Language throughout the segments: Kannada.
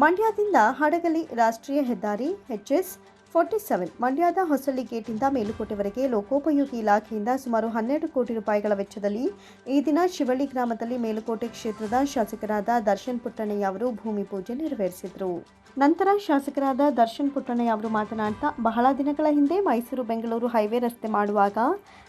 ಮಂಡ್ಯದಿಂದ ಹಡಗಲಿ ರಾಷ್ಟ್ರೀಯ ಹೆದ್ದಾರಿ ಎಚ್ಎಸ್ ಫೋರ್ಟಿ ಸೆವೆನ್. ಮಂಡ್ಯದ ಹೊಸಳ್ಳಿ ಗೇಟಿಂದ ಮೇಲುಕೋಟೆವರೆಗೆ ಲೋಕೋಪಯೋಗಿ ಇಲಾಖೆಯಿಂದ ಸುಮಾರು ಹನ್ನೆರಡು ಕೋಟಿ ರೂಪಾಯಿಗಳ ವೆಚ್ಚದಲ್ಲಿ ಈ ದಿನ ಶಿವಳ್ಳಿ ಗ್ರಾಮದಲ್ಲಿ ಮೇಲುಕೋಟೆ ಕ್ಷೇತ್ರದ ಶಾಸಕರಾದ ದರ್ಶನ್ ಪುಟ್ಟಣ್ಣಯ್ಯ ಅವರು ಭೂಮಿ ಪೂಜೆ ನೆರವೇರಿಸಿದರು. ನಂತರ ಶಾಸಕರಾದ ದರ್ಶನ್ ಪುಟ್ಟಣ್ಣಯ್ಯ ಅವರು ಮಾತನಾಡ್ತಾ, ಬಹಳ ದಿನಗಳ ಹಿಂದೆ ಮೈಸೂರು ಬೆಂಗಳೂರು ಹೈವೇ ರಸ್ತೆ ಮಾಡುವಾಗ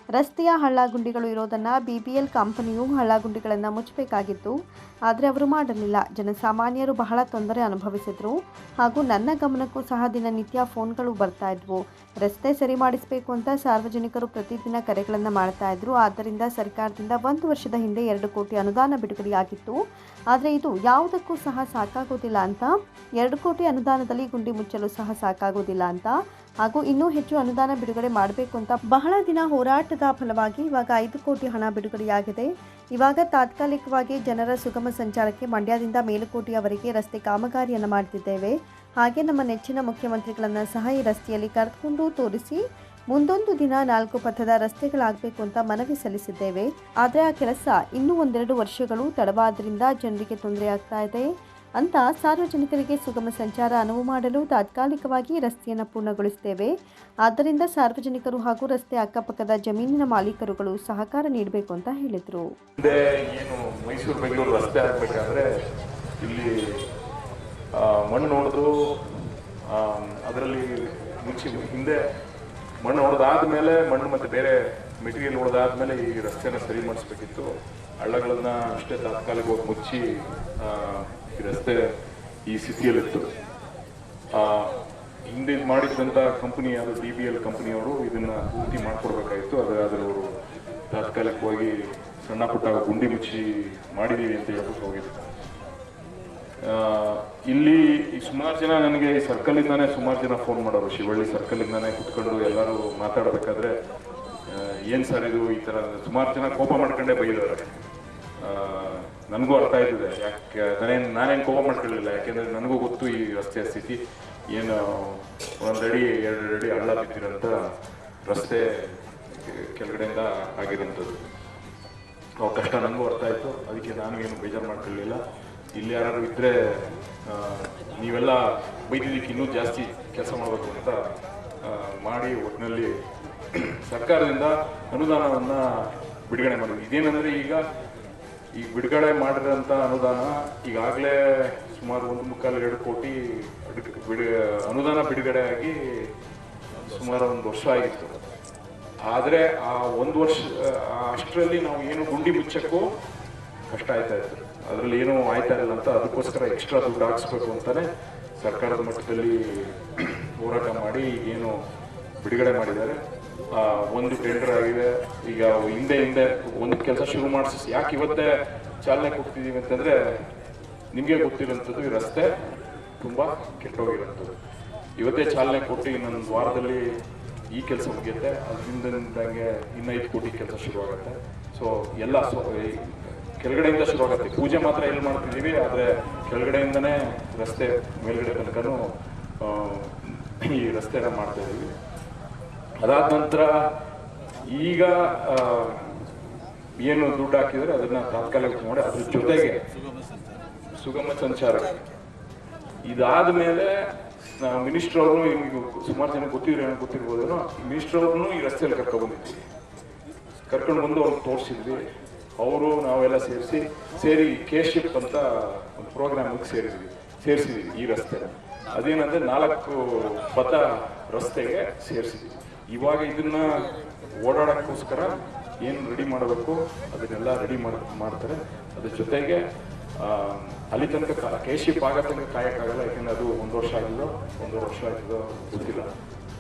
ರಸ್ತೆಯ ಹಳ್ಳಗುಂಡಿಗಳು ಇರೋದನ್ನು ಬಿ ಬಿ ಎಲ್ ಕಂಪನಿಯು ಹಳ್ಳಗುಂಡಿಗಳನ್ನು ಮುಚ್ಚಬೇಕಾಗಿತ್ತು. ಆದರೆ ಅವರು ಮಾಡಲಿಲ್ಲ. ಜನಸಾಮಾನ್ಯರು ಬಹಳ ತೊಂದರೆ ಅನುಭವಿಸಿದರು. ಹಾಗೂ ನನ್ನ ಗಮನಕ್ಕೂ ಸಹ ದಿನನಿತ್ಯ ಫೋನ್ಗಳು ಬರ್ತಾ ಇದ್ವು. ರಸ್ತೆ ಸರಿ ಮಾಡಿಸಬೇಕು ಅಂತ ಸಾರ್ವಜನಿಕರು ಪ್ರತಿದಿನ ಕರೆಗಳನ್ನು ಮಾಡ್ತಾ ಇದ್ರು. ಆದ್ದರಿಂದ ಸರ್ಕಾರದಿಂದ ಒಂದು ವರ್ಷದ ಹಿಂದೆ ಎರಡು ಕೋಟಿ ಅನುದಾನ ಬಿಡುಗಡೆಯಾಗಿತ್ತು. ಆದರೆ ಇದು ಯಾವುದಕ್ಕೂ ಸಹ ಸಾಕಾಗೋದಿಲ್ಲ ಅಂತ ಎರಡು ಕೋಟಿ ಅನುದಾನದಲ್ಲಿ ಗುಂಡಿ ಮುಚ್ಚಲು ಸಹ ಸಾಕಾಗೋದಿಲ್ಲ ಅಂತ. ಹಾಗೂ ಇನ್ನೂ ಹೆಚ್ಚು ಅನುದಾನ ಬಿಡುಗಡೆ ಮಾಡಬೇಕು ಅಂತ ಬಹಳ ದಿನ ಹೋರಾಟದ ಫಲವಾಗಿ ಇವಾಗ ಐದು ಕೋಟಿ ಹಣ ಬಿಡುಗಡೆಯಾಗಿದೆ. ಇವಾಗ ತಾತ್ಕಾಲಿಕವಾಗಿ ಜನರ ಸುಗಮ ಸಂಚಾರಕ್ಕೆ ಮಂಡ್ಯದಿಂದ ಮೇಲುಕೋಟೆಯವರೆಗೆ ರಸ್ತೆ ಕಾಮಗಾರಿಯನ್ನು ಮಾಡ್ತಿದ್ದೇವೆ. ಹಾಗೆ ನಮ್ಮ ನೆಚ್ಚಿನ ಮುಖ್ಯಮಂತ್ರಿಗಳನ್ನು ಸಹ ಈ ರಸ್ತೆಯಲ್ಲಿ ಕರೆದುಕೊಂಡು ತೋರಿಸಿ ಮುಂದೊಂದು ದಿನ ನಾಲ್ಕು ಪಥದ ರಸ್ತೆಗಳಾಗಬೇಕು ಅಂತ ಮನವಿ ಸಲ್ಲಿಸಿದ್ದೇವೆ. ಆದರೆ ಆ ಕೆಲಸ ಇನ್ನೂ ಒಂದೆರಡು ವರ್ಷಗಳು ತಡವಾದ್ರಿಂದ ಜನರಿಗೆ ತೊಂದರೆ ಆಗ್ತಾ ಇದೆ. ಅಂತ ಸಾರ್ವಜನಿಕರಿಗೆ ಸುಗಮ ಸಂಚಾರ ಅನುವು ಮಾಡಲು ತಾತ್ಕಾಲಿಕವಾಗಿ ರಸ್ತೆಯನ್ನು ಪೂರ್ಣಗೊಳಿಸುತ್ತೇವೆ. ಆದ್ದರಿಂದ ಸಾರ್ವಜನಿಕರು ಹಾಗೂ ರಸ್ತೆ ಅಕ್ಕಪಕ್ಕದ ಜಮೀನಿನ ಮಾಲೀಕರುಗಳು ಸಹಕಾರ ನೀಡಬೇಕು ಅಂತ ಹೇಳಿದರು. ಮೈಸೂರು, ಬೆಂಗಳೂರು ರಸ್ತೆ ಇಲ್ಲಿ ಮಣ್ಣು ಹೊಡೆದು ಅದರಲ್ಲಿ ಮುಚ್ಚಿ, ಹಿಂದೆ ಮಣ್ಣು ಹೊಡೆದಾದ್ಮೇಲೆ ಮಣ್ಣು ಮತ್ತೆ ಬೇರೆ ಮೆಟೀರಿಯಲ್ ಹೊಡೆದಾದ್ಮೇಲೆ ಈ ರಸ್ತೆಯನ್ನು ಸರಿ ಮಾಡಿಸ್ಬೇಕಿತ್ತು. ಹಳ್ಳಗಳನ್ನ ಅಷ್ಟೇ ತಾತ್ಕಾಲಿಕವಾಗಿ ಮುಚ್ಚಿ ರಸ್ತೆ ಈ ಸ್ಥಿತಿಯಲ್ಲಿತ್ತು. ಹಿಂದೆ ಮಾಡಿದ್ದಂತ ಕಂಪನಿ ಅದು ಡಿ ಬಿ ಎಲ್ ಕಂಪನಿಯವರು ಇದನ್ನ ಪೂರ್ತಿ ಮಾಡ್ಕೊಡ್ಬೇಕಾಗಿತ್ತು. ಆದ್ರೆ ಅವರು ತಾತ್ಕಾಲಿಕವಾಗಿ ಸಣ್ಣ ಪುಟ್ಟ ಗುಂಡಿ ಮುಚ್ಚಿ ಮಾಡಿದೀವಿ ಅಂತ ಹೇಳ್ಬಿಟ್ಟು ಹೋಗಿದ್ರು. ಇಲ್ಲಿ ಸುಮಾರು ಜನ ನನಗೆ ಈ ಸರ್ಕಲ್ ಇಂದಾನೆ ಸುಮಾರು ಜನ ಫೋನ್ ಮಾಡೋರು. ಶಿವಳ್ಳಿ ಸರ್ಕಲ್ ಇಂದಾನೆ ಕುತ್ಕೊಂಡು ಎಲ್ಲರೂ ಮಾತಾಡಬೇಕಾದ್ರೆ ಏನು ಸರ್ ಇದು ಈ ತರ ಸುಮಾರು ಜನ ಕೋಪ ಮಾಡ್ಕೊಂಡೇ ಬೈದವ್ರೆ ನನಗೂ ಅರ್ಥ ಆಯ್ತದೆ. ಯಾಕೆ ನಾನೇನು ನಾನೇನು ಕೋಪ ಮಾಡ್ಕೊಳ್ಳಿಲ್ಲ. ಯಾಕೆಂದ್ರೆ ನನಗೂ ಗೊತ್ತು ಈ ರಸ್ತೆಯ ಸ್ಥಿತಿ. ಏನು ಒಂದು ಅಡಿ ಎರಡು ಅಡಿ ಹಳ್ಳ ಬಿದ್ದಿರೋಂಥ ರಸ್ತೆ ಕೆಳಗಡೆಯಿಂದ ಆಗಿರೋಂಥದ್ದು ಅವ್ರ ಕಷ್ಟ ನನಗೂ ಅರ್ಥ ಆಯ್ತು. ಅದಕ್ಕೆ ನಾನು ಏನು ಬೇಜಾರು ಮಾಡ್ಕೊಳ್ಳಿಲ್ಲ. ಇಲ್ಲಿ ಯಾರು ಇದ್ರೆ ಆ, ನೀವೆಲ್ಲ ಬೈದಿದ್ದಕ್ಕೆ ಇನ್ನೂ ಜಾಸ್ತಿ ಕೆಲಸ ಮಾಡಬೇಕು ಅಂತ ಮಾಡಿ ಒಟ್ಟಿನಲ್ಲಿ ಸರ್ಕಾರದಿಂದ ಅನುದಾನವನ್ನು ಬಿಡುಗಡೆ ಮಾಡಿದ್ವಿ. ಇದೇನಂದ್ರೆ ಈಗ ಈಗ ಬಿಡುಗಡೆ ಮಾಡಿರೋಂಥ ಅನುದಾನ ಈಗಾಗಲೇ ಸುಮಾರು ಒಂದು ಮುಕ್ಕಾಲು ಎರಡು ಕೋಟಿ ಬಿಡು- ಅನುದಾನ ಬಿಡುಗಡೆ ಆಗಿ ಸುಮಾರು ಒಂದು ವರ್ಷ ಆಗಿತ್ತು. ಆದರೆ ಆ ಒಂದು ವರ್ಷ ಅಷ್ಟರಲ್ಲಿ ನಾವು ಏನು ಗುಂಡಿ ಮುಚ್ಚಕ್ಕೂ ಕಷ್ಟ ಆಯ್ತಾ ಇತ್ತು. ಅದರಲ್ಲಿ ಏನೂ ಆಯ್ತಾ ಇಲ್ಲ ಅಂತ ಅದಕ್ಕೋಸ್ಕರ ಎಕ್ಸ್ಟ್ರಾ ದುಡ್ಡು ಹಾಕ್ಸ್ಬೇಕು ಅಂತಲೇ ಸರ್ಕಾರದ ಮಟ್ಟದಲ್ಲಿ ಹೋರಾಟ ಮಾಡಿ ಏನು ಬಿಡುಗಡೆ ಮಾಡಿದ್ದಾರೆ. ಒಂದು ಟೆಂಡರ್ ಆಗಿದೆ. ಈಗ ಹಿಂದೆ ಹಿಂದೆ ಒಂದು ಕೆಲಸ ಶುರು ಮಾಡಿಸಿ ಯಾಕೆ ಇವತ್ತೇ ಚಾಲನೆ ಕೊಡ್ತಿದ್ದೀವಿ ಅಂತಂದ್ರೆ ನಿಮಗೆ ಗೊತ್ತಿರೋಂಥದ್ದು ಈ ರಸ್ತೆ ತುಂಬಾ ಕೆಟ್ಟೋಗಿರೋಂಥದ್ದು. ಇವತ್ತೇ ಚಾಲನೆ ಕೊಟ್ಟು ಇನ್ನೊಂದು ವಾರದಲ್ಲಿ ಈ ಕೆಲಸ ಮುಗಿಯುತ್ತೆ. ಅದರಿಂದಂಗೆ ಇನ್ನೈದು ಕೋಟಿ ಕೆಲಸ ಶುರುವಾಗುತ್ತೆ. ಸೊ ಎಲ್ಲ ಕೆಳಗಡೆಯಿಂದ ಶುರುವಾಗುತ್ತೆ. ಪೂಜೆ ಮಾತ್ರ ಎಲ್ಲಿ ಮಾಡ್ತಿದ್ದೀವಿ ಆದರೆ ಕೆಳಗಡೆಯಿಂದನೇ ರಸ್ತೆ ಮೇಲ್ಗಡೆ ತನಕನೂ ಆ, ಈ ರಸ್ತೆನ ಮಾಡ್ತಾ ಇದ್ದೀವಿ ಅದಾದ ನಂತರ ಈಗ ಏನು ದುಡ್ಡು ಹಾಕಿದರೆ ಅದನ್ನ ತಾತ್ಕಾಲಿಕ ಮಾಡಿ ಅದ್ರ ಜೊತೆಗೆ ಸುಗಮ ಸಂಚಾರ. ಇದಾದ ಮೇಲೆ ಮಿನಿಸ್ಟರ್ ಅವರು ಸುಮಾರು ಜನ ಗೊತ್ತಿರೋ ಗೊತ್ತಿರ್ಬೋದೇನೋ ಮಿನಿಸ್ಟರ್ ಅವ್ರನ್ನು ಈ ರಸ್ತೆಯಲ್ಲಿ ಕರ್ಕೊಂಡು ಬಂದಿದ್ವಿ. ಕರ್ಕೊಂಡು ಬಂದು ಅವ್ರಿಗೆ ತೋರಿಸಿದ್ವಿ. ಅವರು, ನಾವೆಲ್ಲ ಸೇರಿಸಿ, ಸೇರಿ ಕೇಶಿಪ್ ಅಂತ ಒಂದು ಪ್ರೋಗ್ರಾಮಿಗೆ ಸೇರಿದ್ವಿ. ಸೇರಿಸಿದ್ವಿ ಈ ರಸ್ತೆ ಅದೇನಂದ್ರೆ ನಾಲ್ಕು ಪಥ ರಸ್ತೆಗೆ ಸೇರಿಸಿದ್ವಿ. ಇವಾಗ ಇದನ್ನ ಓಡಾಡೋಕ್ಕೋಸ್ಕರ ಏನು ರೆಡಿ ಮಾಡಬೇಕು, ಅದನ್ನೆಲ್ಲ ರೆಡಿ ಮಾಡ್ತಾರೆ. ಅದ್ರ ಜೊತೆಗೆ ಅಲ್ಲಿ ತನಕ ಕೇಶಿ ಆಗೋ ತನಕ ಕಾಯೋಕ್ಕಾಗಲ್ಲ, ಯಾಕಂದ್ರೆ ಅದು ಒಂದು ವರ್ಷ ಆಗಿಲ್ಲ, ಒಂದು ವರ್ಷ ಆಗಿದೋ ಗೊತ್ತಿಲ್ಲ.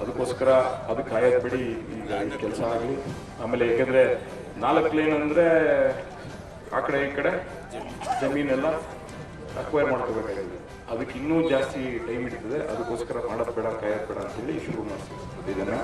ಅದಕ್ಕೋಸ್ಕರ ಅದು ಕಾಯೋದು ಬಿಡಿ ಈಗ ಕೆಲಸ ಆಗಲಿ. ಆಮೇಲೆ ಯಾಕಂದ್ರೆ ನಾಲ್ಕು ಲೇನ್ ಅಂದ್ರೆ ಆ ಕಡೆ ಈ ಕಡೆ, ಜಮೀನೆಲ್ಲ ಅಕ್ವೈರ್ ಮಾಡ್ಕೋಬೇಕಾಗಿದೆ ಅದಕ್ಕೆ ಇನ್ನೂ ಜಾಸ್ತಿ ಟೈಮ್ ಹಿಡಿತದೆ. ಅದಕ್ಕೋಸ್ಕರ ಮಾಡೋದು ಬೇಡ, ಕಾಯೋದು ಬೇಡ ಅಂತೇಳಿ ಶುರು ಮಾಡ್ತೀವಿ ಇದನ್ನ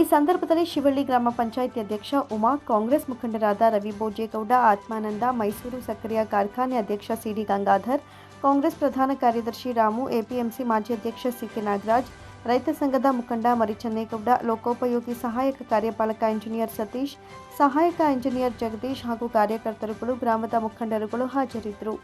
ಈ ಸಂದರ್ಭದಲ್ಲಿ ಶಿವಳ್ಳಿ ಗ್ರಾಮ ಪಂಚಾಯಿತಿ ಅಧ್ಯಕ್ಷ ಉಮಾ, ಕಾಂಗ್ರೆಸ್ ಮುಖಂಡರಾದ ರವಿ ಬೋಜೇಗೌಡ ಆತ್ಮಾನಂದ, ಮೈಸೂರು ಸಕ್ಕರೆಯ ಕಾರ್ಖಾನೆ ಅಧ್ಯಕ್ಷ ಸಿಡಿ ಗಂಗಾಧರ್, ಕಾಂಗ್ರೆಸ್ ಪ್ರಧಾನ ಕಾರ್ಯದರ್ಶಿ ರಾಮು, ಎಪಿಎಂಸಿ ಮಾಜಿ ಅಧ್ಯಕ್ಷ ಸಿ ಕೆ ನಾಗರಾಜ್, ರೈತ ಸಂಘದ ಮುಖಂಡ ಮರಿಚನ್ನೇಗೌಡ, ಲೋಕೋಪಯೋಗಿ ಸಹಾಯಕ ಕಾರ್ಯಪಾಲಕ ಇಂಜಿನಿಯರ್ ಸತೀಶ್, ಸಹಾಯಕ ಇಂಜಿನಿಯರ್ ಜಗದೀಶ್ ಹಾಗೂ ಕಾರ್ಯಕರ್ತರುಗಳು, ಗ್ರಾಮದ ಮುಖಂಡರುಗಳು ಹಾಜರಿದ್ದರು.